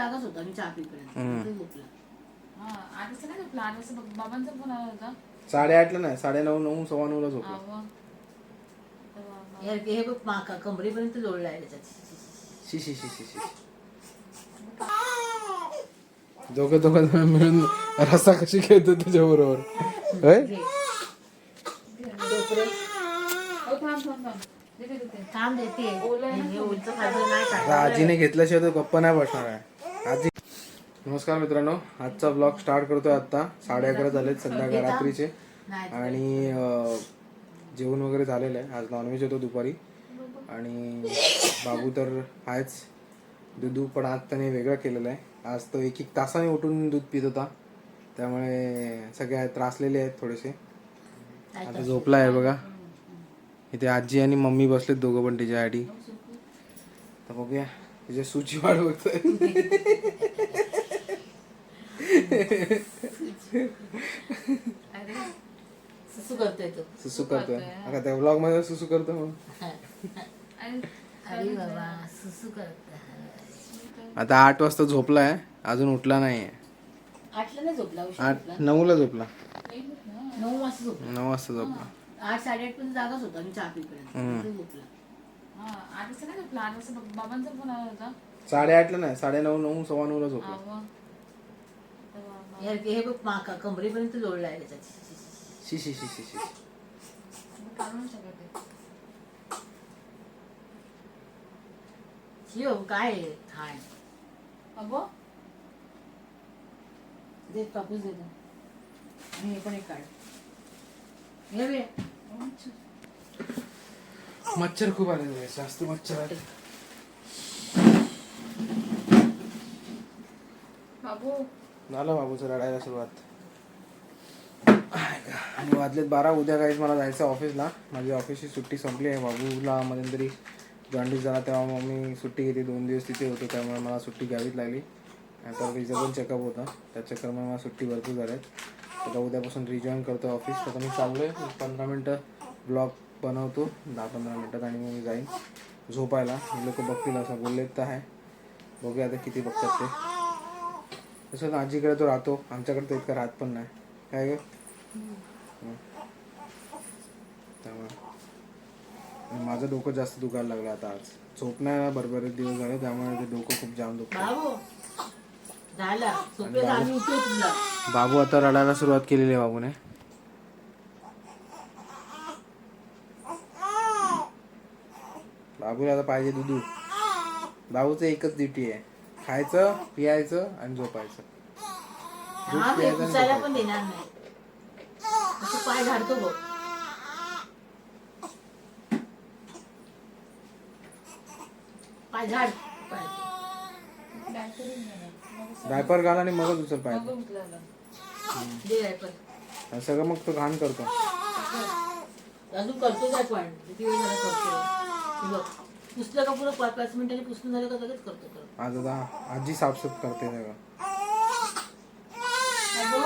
जागाच होता मी चहा पिपर्यंत हम्म. इथे झोपला. हा आठ वाजता नाही झोपला? आठ वाजता बघ, बाबांचा फोन आला होता. साडेआठला नाही साडे नऊ नऊ सव्वा नऊला झोपलो. अहो. तेव्हा यार हे बघ माका कमरेपर्यंत जोडला आहे त्याच्यात. शी शी शी शी शी. दोघं दोघं जण मिळून रस्सा कशी खेळतो तुझ्या बरोबर. होय? घे. तोपर्यंत अहो, थांब थांब थांब. देते देते. थांब देते. ओलं आहे ना हे नाही घेतल्याशिवाय तो गप्पा नाही बसणार आहे. आजी. नमस्कार मित्रांनो. आजचा ब्लॉग स्टार्ट करतोय आता साडे अकरा झालेत संध्याकाळ रात्रीचे. आणि जेवण वगैरे झालेलं आहे. आज नॉनव्हेज होतो दुपारी. आणि बाबू तर आहेच. दुधू पण आज त्याने वेगळं केलेलं आहे. आज तो एक एक तासाने उठून दूध पित होता. त्यामुळे सगळे त्रासलेले आहेत थोडेसे. आता झोपला आहे बघा. इथे आजी आणि मम्मी बसलेत दोघं पण तिच्यासाठी. तर बघूया. तिच्या सूची वाढ बघतोय अरे सुसू करतोय तो. सुसू करतोय. आता त्या ब्लॉगमध्ये सुसू करतो मग अरे अरे बाबा सुसू करतोय. आता आठ वाजता झोपलाय अजून उठला नाहीये. आठला नाही झोपला उशीर आठ झोपला नऊला झोपला. नऊ वाजता झोपला. नऊ वाजता झोपला. आठ साडेआठ पर्यंत जागाच होता मी चहा पिपर्यंत इथे झोपला. हा आठ वाजता नाही झोपला आठ वाजता बघ, बाबांचा फोन आला होता. साडेआठला नाही साडे नऊ नऊ सव्वा नऊला झोपला. हे बघ माका कमरेपर्यंत जोडला आहे त्याच्यात शी शी शी शी शी. मी काढून शकत आहे. शिव काय आहे? हाय अगो. दे कापूस दे. आणि हे पण एक काढ. हे बे. मच्छर खूप आले आहेत, जास्त मच्छर आले बाबू. झालं बाबूचं रडायला सुरुवात. आणि वाजलेत बारा उद्या काहीच मला जायचं ऑफिसला माझी ऑफिसची सुट्टी संपली आहे बाबूला मध्यंतरी जॉन्डिस झाला तेव्हा मग मी सुट्टी घेतली दोन दिवस तिथे होतो त्यामुळे मला सुट्टी घ्यावीच लागली. आता तिचा पण चेकअप होता. त्या चक्करमुळे मला सुट्टी भरपूर झाल्यात. आता उद्यापासून रिजॉईन करतो ऑफिस आता मी चाललो आहे पंधरा मिनटं ब्लॉग बनवतो. दहा पंधरा मिनटात आणि मग मी जाईन झोपायला. लोक बघतील असं बोललेत तर आहे. बघूया आता किती बघतात ते. तसं आजीकडे तो राहतो. आमच्याकडे तर इतका राहत पण नाही. काय ग. त्यामुळे. माझं डोकं जास्त दुखायला लागलं आता आज. झोप नाही ना बरोबरच दिवस झाले. त्यामुळे ते डोकं खूप जाम दुखतं बाबू आता रडायला सुरुवात केलेली आहे बाबूने. आता पाहिजे दुधू. बाबूचं एकच ड्युटी आहे. खायचं पियायचं आणि झोपायचं. दूध हा ते प्यायचं आणि पुसायला झोपायचं. पण देणार नाही. असं पाय झाडतो बघ. पाय झाड पाय. डायपर घाल आणि मगच उचल पाहिजे मग उचलायला. दे डायपर आणि सगळं मग तो घाण करतो. अजून करतो काय पण. किती वेळ झाला करतो बघ. पुसलं का पुरं पाच पाच मिनिटांनी पुसून झालं का लगेच करतो करतो. आज आता आजी साफसूफ करते सगळं अगो.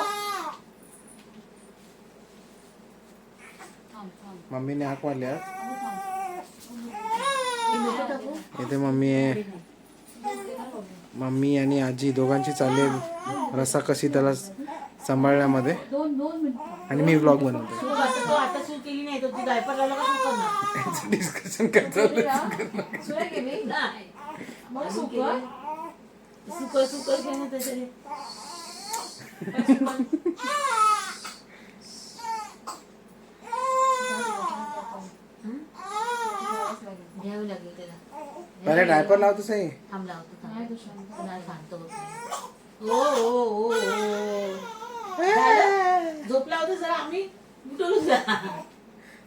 थांब थांब. मम्मीने हाक हे? टाकू? इथे मम्मी आहे. मम्मी आणि आजी दोघांची चालली आहे रस्सा कशी त्याला सांभाळण्यामध्ये. दोन दोन मिनिट. आणि मी ब्लॉग बनवतो. सुरू केली नाही तर ती डायपर लावला का तू करणार? डिस्कशन करतो सुद्धा केली? नाही मग सुकं सुकर सुकर घेणं त्याच्याने. घ्यावी लागेल त्याला. पहिले डायपर लावतो सही थांब लावतो थांब. नाही तू शांत. नाही सांगतो बघ. ओ ओ ओ ओ झालं? झोपला होता जरा आम्ही.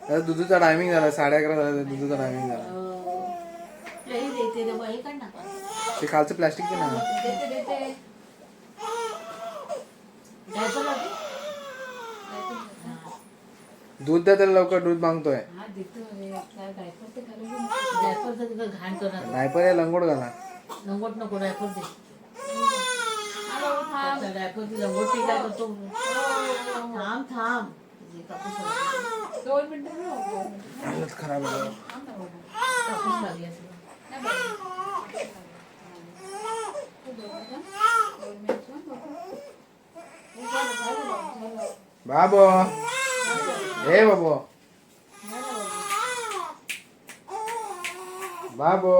आता दुधूचा टायमिंग झाला साडे अकरा झाला दुधूचा टायमिंग झाला. हे. हे ते खालचं प्लॅस्टिक दे ना. देते देते. डायपर लावते दूध द्या त्याला लवकर दूध मागतोय. हा हे घाण करणार. डायपर या लंगोट घाला. लंगोट नको डायपर दे. थांब. डायपर ती लंगोट ती काय करतो थांब. दोन मिनिटं हालत खराब आहे कापूस लागली असेल बाबो हे बाबो बाबो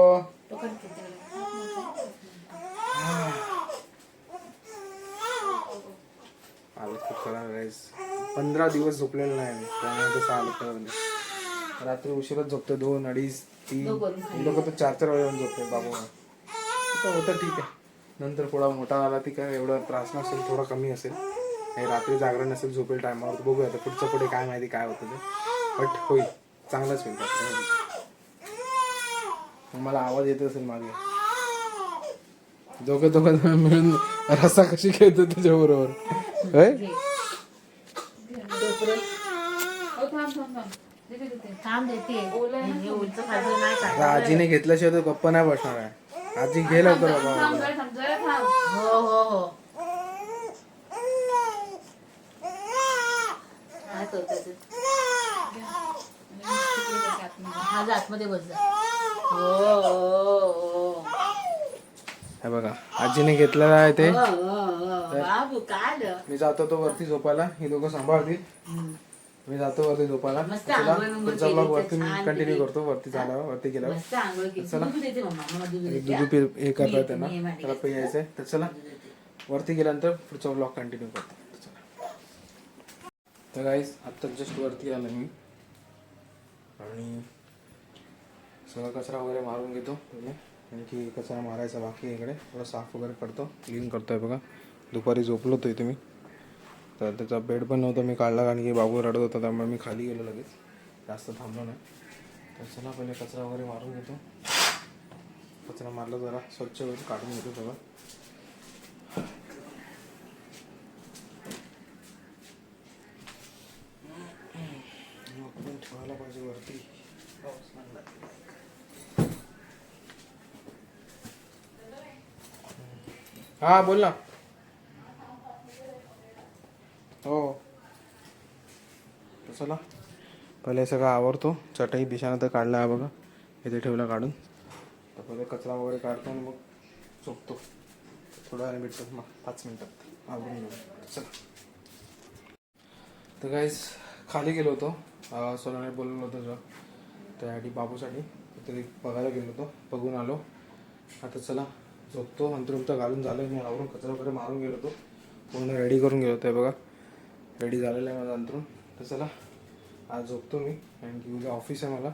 पंधरा दिवस झोपलेलं नाही त्यामुळे तसं हालत खराब आहे. रात्री उशिराच झोपतो दोन अडीच तीन. लोक तर चार चार वाजेपर्यंत झोपते बाबू. होतं ठीक आहे. नंतर थोडा मोठा झाला ती काय एवढा त्रास नसेल थोडा कमी असेल. रात्री जागरण नसेल झोपेल टायमावर बघूया आता पुढचं पुढे काय माहिती काय होतं ते. बट होईल. चांगलंच होईल. मला आवाज येत असेल मागे. दोघं दोघं मिळून रस्सा कशी खेळतो त्याच्याबरोबर होय? थांब देते हे. आजीने घेतल्याशिवाय तो गप्पा नाही बसणार आहे. आजी घे लवकर हो हो हो? हा आतमध्ये. हो. हो बघा आजीने घेतलेला आहे ते. हो, हो. बाबू काय आलं? मी जातो तो वरती झोपायला. ही दोघं सांभाळतील. मी जातो वरती झोपायला. मस्त चला आंघोळ बिंघोळ पुढचा केली ब्लॉग वरती मी छान कंटिन्यू केली. करतो. वरती झाल्यावर वरती गेल्यावर मस्त आंघोळ केली. चला. दूध देते मम्मा मला दूध पे हे करता मी- त्यांना मी मांडी त्याला प्यायचंय तर चला. वरती गेल्यानंतर पुढचा ब्लॉग कंटिन्यू करतो. तर चला. तर गाईज आत्ता जस्ट वरती आलो मी. आणि सगळा कचरा वगैरे मारून घेतो. पहिले आणखी कचरा मारायचा बाकी आहे इकडे. थोडं साफ वगैरे करतो. क्लीन करतोय बघा. दुपारी झोपलो होतो इथे मी. तर त्याचा बेड पण नव्हता मी काढला कारण की बाबू रडत होता त्यामुळे मी खाली गेलो लगेच. जास्त थांबलो नाही. तर चला पहिले कचरा वगैरे मारून घेतो. कचरा मारला जरा स्वच्छ वगैरे काढून घेतो सगळं. ठेवायला पाहिजे वरती. हां हा बोल ना हो तर चला पहिले सगळं आवरतो. चटई बिशानं तर काढला आहे बघा. इथे ठेवला काढून. तर पहिले कचरा वगैरे काढतो आणि मग झोपतो थोडा वेळ भेटतो मग पाच मिनटात आवरून चला. तर काहीच खाली गेलो होतो. सोनाने बोलवलं होतं जरा. त्यासाठी बाबूसाठी. तरी बघायला गेलो होतो. बघून आलो. आता चला. झोपतो. अंतरूम तर घालून झालं. मी आवरून कचरा वगैरे मारून गेलो होतो. पूर्ण रेडी करून गेलो होतो बघा. रेडी झालेलं आहे माझं अंतरून तर चला. आज झोपतो मी कारण की उद्या ऑफिस आहे मला.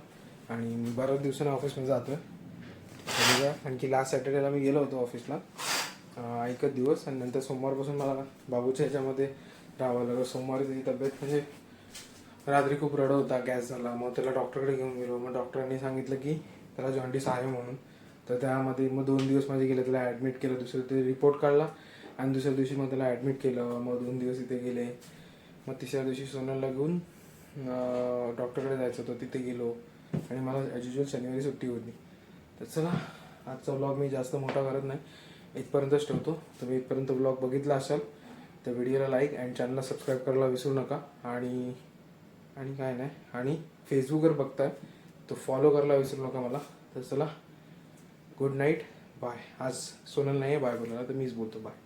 आणि मी बऱ्याच दिवसाने ऑफिसमध्ये जातो आहे उद्या आणखी लास्ट सॅटर्डेला मी गेलो होतो ऑफिसला अं, एकच दिवस आणि नंतर सोमवारपासून मला बाबूच्या ह्याच्यामध्ये राहावं लागलं. सोमवारी त्याची तब्येत म्हणजे रात्री खूप रडत होता गॅस झाला. मग त्याला डॉक्टरकडे घेऊन गेलो. मग डॉक्टरांनी सांगितलं की त्याला जॉन्डिस आहे म्हणून. तर त्यामध्ये मग दोन दिवस माझे गेले त्याला ॲडमिट केलं. दुसऱ्या ते रिपोर्ट काढला आणि दुसऱ्या दिवशी मग त्याला ॲडमिट केलं. मग दोन दिवस इथे गेले. मग तिसऱ्या दिवशी सोनलला घेऊन डॉक्टरकडे जायचं होतं तिथे गेलो. आणि मला ॲज युजल शनिवारी सुट्टी होती. तर चला आजचा ब्लॉग मी जास्त मोठा करत नाही. इथपर्यंतच ठेवतो. तुम्ही इथपर्यंत ब्लॉग बघितला असाल तर व्हिडिओला लाईक अँड चॅनलला सबस्क्राईब करायला विसरू नका. आणि आणि काय नाही. आणि फेसबुकवर बघताय तो फॉलो करायला विसरू नका मला. तर चला गुड नाईट बाय आज सोनल नाही आहे बाय बोलायला तर मीच बोलतो. बाय